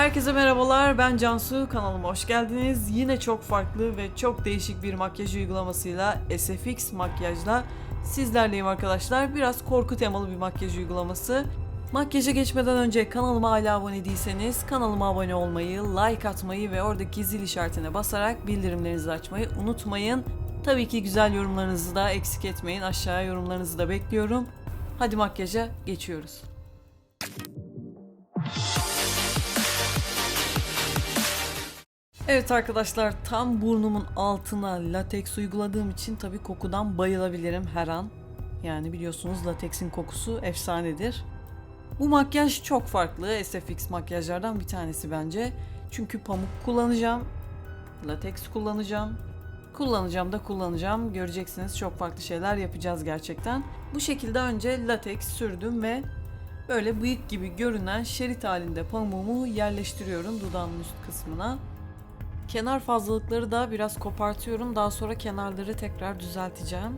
Herkese merhabalar, ben Cansu. Kanalıma hoş geldiniz. Yine çok farklı ve çok değişik bir makyaj uygulamasıyla SFX makyajla sizlerleyim arkadaşlar. Biraz korku temalı bir makyaj uygulaması. Makyaja geçmeden önce kanalıma hala abone değilseniz kanalıma abone olmayı, like atmayı ve oradaki zil işaretine basarak bildirimlerinizi açmayı unutmayın. Tabii ki güzel yorumlarınızı da eksik etmeyin. Aşağıya yorumlarınızı da bekliyorum. Hadi makyaja geçiyoruz. Evet arkadaşlar tam burnumun altına lateks uyguladığım için tabii kokudan bayılabilirim her an. Yani biliyorsunuz lateksin kokusu efsanedir. Bu makyaj çok farklı SFX makyajlardan bir tanesi bence. Çünkü pamuk kullanacağım, lateks kullanacağım, kullanacağım da kullanacağım. Göreceksiniz çok farklı şeyler yapacağız gerçekten. Bu şekilde önce lateks sürdüm ve böyle bıyık gibi görünen şerit halinde pamuğumu yerleştiriyorum dudağımın üst kısmına. Kenar fazlalıkları da biraz kopartıyorum. Daha sonra kenarları tekrar düzelteceğim.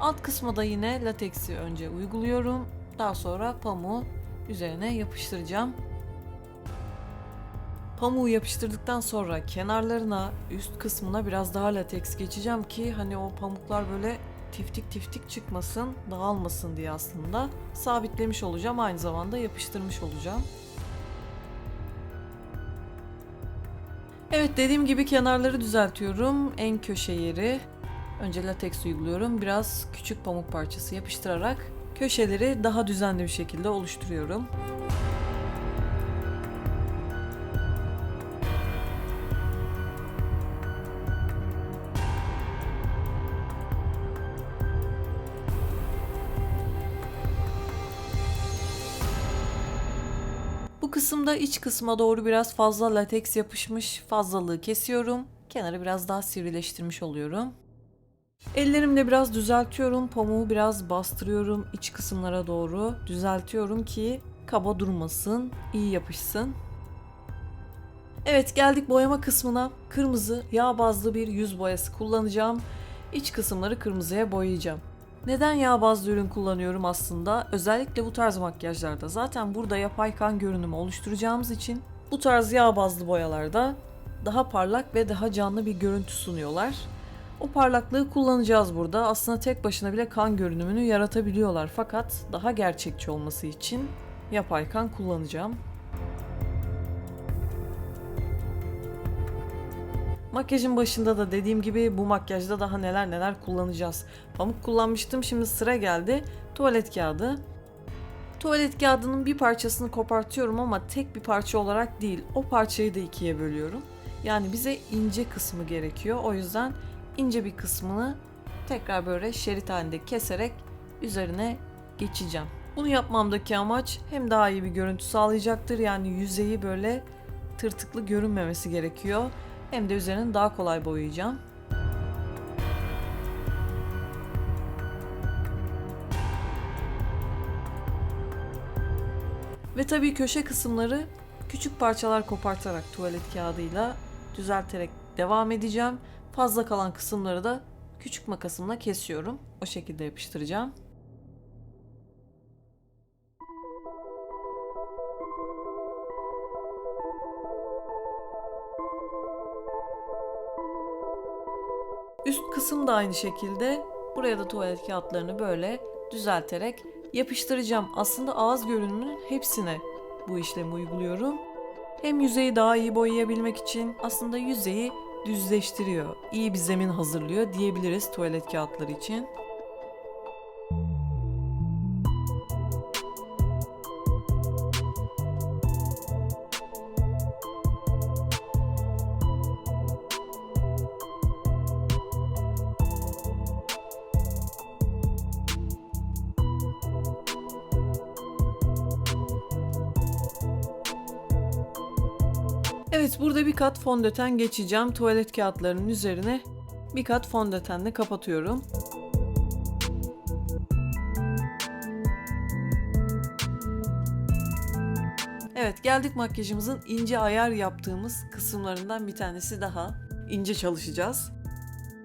Alt kısma da yine lateksi önce uyguluyorum. Daha sonra pamuğu üzerine yapıştıracağım. Pamuğu yapıştırdıktan sonra kenarlarına, üst kısmına biraz daha lateks geçeceğim ki hani o pamuklar böyle tiftik tiftik çıkmasın, dağılmasın diye aslında sabitlemiş olacağım. Aynı zamanda yapıştırmış olacağım. Evet dediğim gibi kenarları düzeltiyorum. En köşe yeri önce lateks uyguluyorum. Biraz küçük pamuk parçası yapıştırarak köşeleri daha düzenli bir şekilde oluşturuyorum. Bu kısımda iç kısma doğru biraz fazla lateks yapışmış fazlalığı kesiyorum. Kenarı biraz daha sivrileştirmiş oluyorum. Ellerimle biraz düzeltiyorum. Pamuğu biraz bastırıyorum iç kısımlara doğru. Düzeltiyorum ki kaba durmasın, iyi yapışsın. Evet geldik boyama kısmına. Kırmızı yağ bazlı bir yüz boyası kullanacağım. İç kısımları kırmızıya boyayacağım. Neden yağ bazlı ürün kullanıyorum aslında? Özellikle bu tarz makyajlarda. Zaten burada yapay kan görünümü oluşturacağımız için bu tarz yağ bazlı boyalarda daha parlak ve daha canlı bir görüntü sunuyorlar. O parlaklığı kullanacağız burada. Aslında tek başına bile kan görünümünü yaratabiliyorlar. Fakat daha gerçekçi olması için yapay kan kullanacağım. Makyajın başında da dediğim gibi bu makyajda daha neler neler kullanacağız. Pamuk kullanmıştım şimdi sıra geldi tuvalet kağıdı. Tuvalet kağıdının bir parçasını kopartıyorum ama tek bir parça olarak değil. O parçayı da ikiye bölüyorum. Yani bize ince kısmı gerekiyor. O yüzden ince bir kısmını tekrar böyle şerit halinde keserek üzerine geçeceğim. Bunu yapmamdaki amaç hem daha iyi bir görüntü sağlayacaktır. Yani yüzeyi böyle tırtıklı görünmemesi gerekiyor hem de üzerini daha kolay boyayacağım. Ve tabii köşe kısımları küçük parçalar kopartarak tuvalet kağıdıyla düzelterek devam edeceğim. Fazla kalan kısımları da küçük makasımla kesiyorum. O şekilde yapıştıracağım. Üst kısım da aynı şekilde. Buraya da tuvalet kağıtlarını böyle düzelterek yapıştıracağım. Aslında ağız görünümünün hepsine bu işlemi uyguluyorum. Hem yüzeyi daha iyi boyayabilmek için aslında yüzeyi düzleştiriyor. İyi bir zemin hazırlıyor diyebiliriz tuvalet kağıtları için. Evet burada bir kat fondöten geçeceğim. Tuvalet kağıtlarının üzerine bir kat fondötenle kapatıyorum. Evet geldik makyajımızın ince ayar yaptığımız kısımlarından bir tanesi daha. İnce çalışacağız.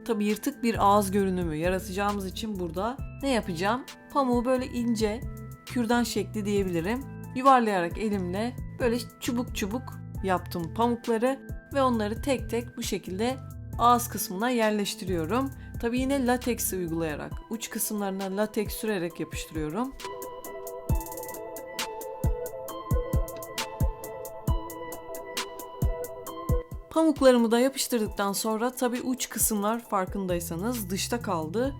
Tabi yırtık bir ağız görünümü yaratacağımız için burada ne yapacağım? Pamuğu böyle ince, kürdan şekli diyebilirim. Yuvarlayarak elimle böyle çubuk çubuk yaptım pamukları ve onları tek tek bu şekilde ağız kısmına yerleştiriyorum. Tabii yine lateks uygulayarak, uç kısımlarına lateks sürerek yapıştırıyorum. Pamuklarımı da yapıştırdıktan sonra tabii uç kısımlar farkındaysanız dışta kaldı.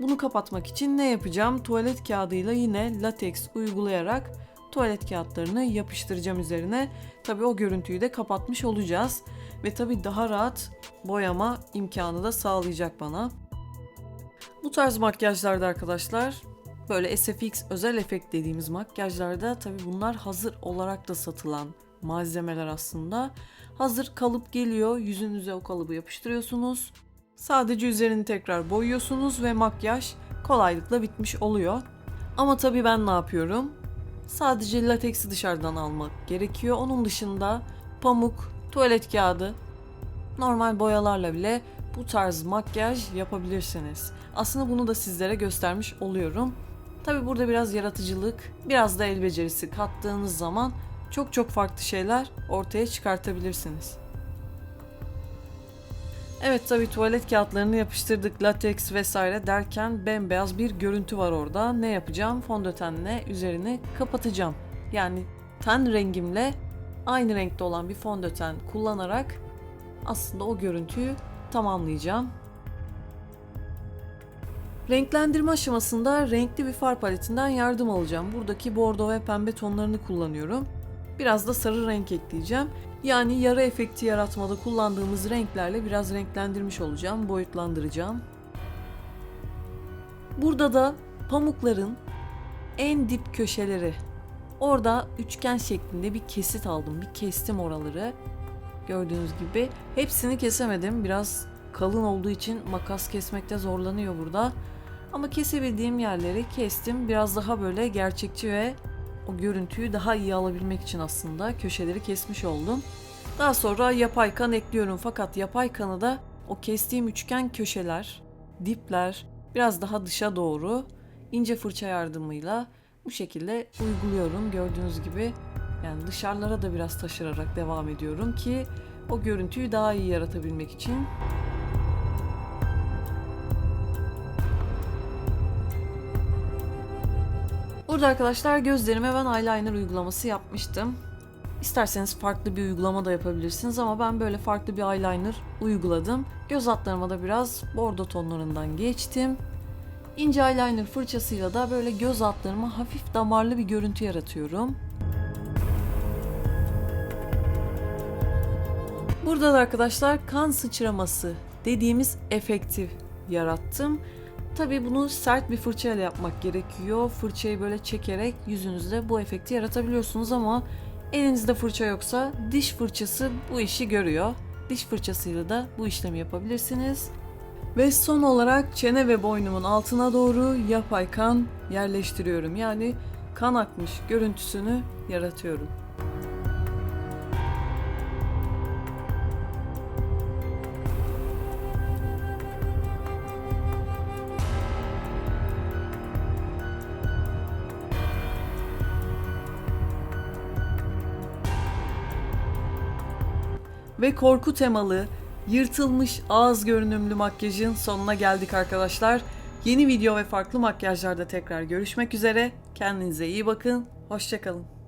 Bunu kapatmak için ne yapacağım? Tuvalet kağıdıyla yine lateks uygulayarak tuvalet kağıtlarını yapıştıracağım üzerine. Tabii o görüntüyü de kapatmış olacağız. Ve tabii daha rahat boyama imkanı da sağlayacak bana. Bu tarz makyajlarda arkadaşlar böyle SFX özel efekt dediğimiz makyajlarda tabii bunlar hazır olarak da satılan malzemeler aslında. Hazır kalıp geliyor. Yüzünüze o kalıbı yapıştırıyorsunuz. Sadece üzerini tekrar boyuyorsunuz ve makyaj kolaylıkla bitmiş oluyor. Ama tabii ben ne yapıyorum? Sadece lateksi dışarıdan almak gerekiyor. Onun dışında pamuk, tuvalet kağıdı, normal boyalarla bile bu tarz makyaj yapabilirsiniz. Aslında bunu da sizlere göstermiş oluyorum. Tabii burada biraz yaratıcılık, biraz da el becerisi kattığınız zaman çok çok farklı şeyler ortaya çıkartabilirsiniz. Evet tabii tuvalet kağıtlarını yapıştırdık, lateks vesaire derken bembeyaz bir görüntü var orada. Ne yapacağım? Fondötenle üzerini kapatacağım. Yani ten rengimle aynı renkte olan bir fondöten kullanarak aslında o görüntüyü tamamlayacağım. Renklendirme aşamasında renkli bir far paletinden yardım alacağım. Buradaki bordo ve pembe tonlarını kullanıyorum. Biraz da sarı renk ekleyeceğim. Yani yarı efekti yaratmada kullandığımız renklerle biraz renklendirmiş olacağım, boyutlandıracağım. Burada da pamukların en dip köşeleri. Orada üçgen şeklinde bir kesit aldım. Bir kestim oraları. Gördüğünüz gibi. Hepsini kesemedim. Biraz kalın olduğu için makas kesmekte zorlanıyor burada. Ama kesebildiğim yerleri kestim. Biraz daha böyle gerçekçi ve o görüntüyü daha iyi alabilmek için aslında köşeleri kesmiş oldum. Daha sonra yapay kan ekliyorum fakat yapay kanı da o kestiğim üçgen köşeler, dipler biraz daha dışa doğru ince fırça yardımıyla bu şekilde uyguluyorum gördüğünüz gibi. Yani dışarılara da biraz taşırarak devam ediyorum ki o görüntüyü daha iyi yaratabilmek için. Burada arkadaşlar gözlerime ben eyeliner uygulaması yapmıştım. İsterseniz farklı bir uygulama da yapabilirsiniz ama ben böyle farklı bir eyeliner uyguladım. Göz altlarıma da biraz bordo tonlarından geçtim. İnce eyeliner fırçasıyla da böyle göz altlarıma hafif damarlı bir görüntü yaratıyorum. Burada da arkadaşlar kan sıçraması dediğimiz efektif yarattım. Tabii bunu sert bir fırçayla yapmak gerekiyor. Fırçayı böyle çekerek yüzünüzde bu efekti yaratabiliyorsunuz ama elinizde fırça yoksa diş fırçası bu işi görüyor. Diş fırçasıyla da bu işlemi yapabilirsiniz. Ve son olarak çene ve boynumun altına doğru yapay kan yerleştiriyorum. Yani kan akmış görüntüsünü yaratıyorum. Ve korku temalı, yırtılmış ağız görünümlü makyajın sonuna geldik arkadaşlar. Yeni video ve farklı makyajlarda tekrar görüşmek üzere. Kendinize iyi bakın. Hoşçakalın.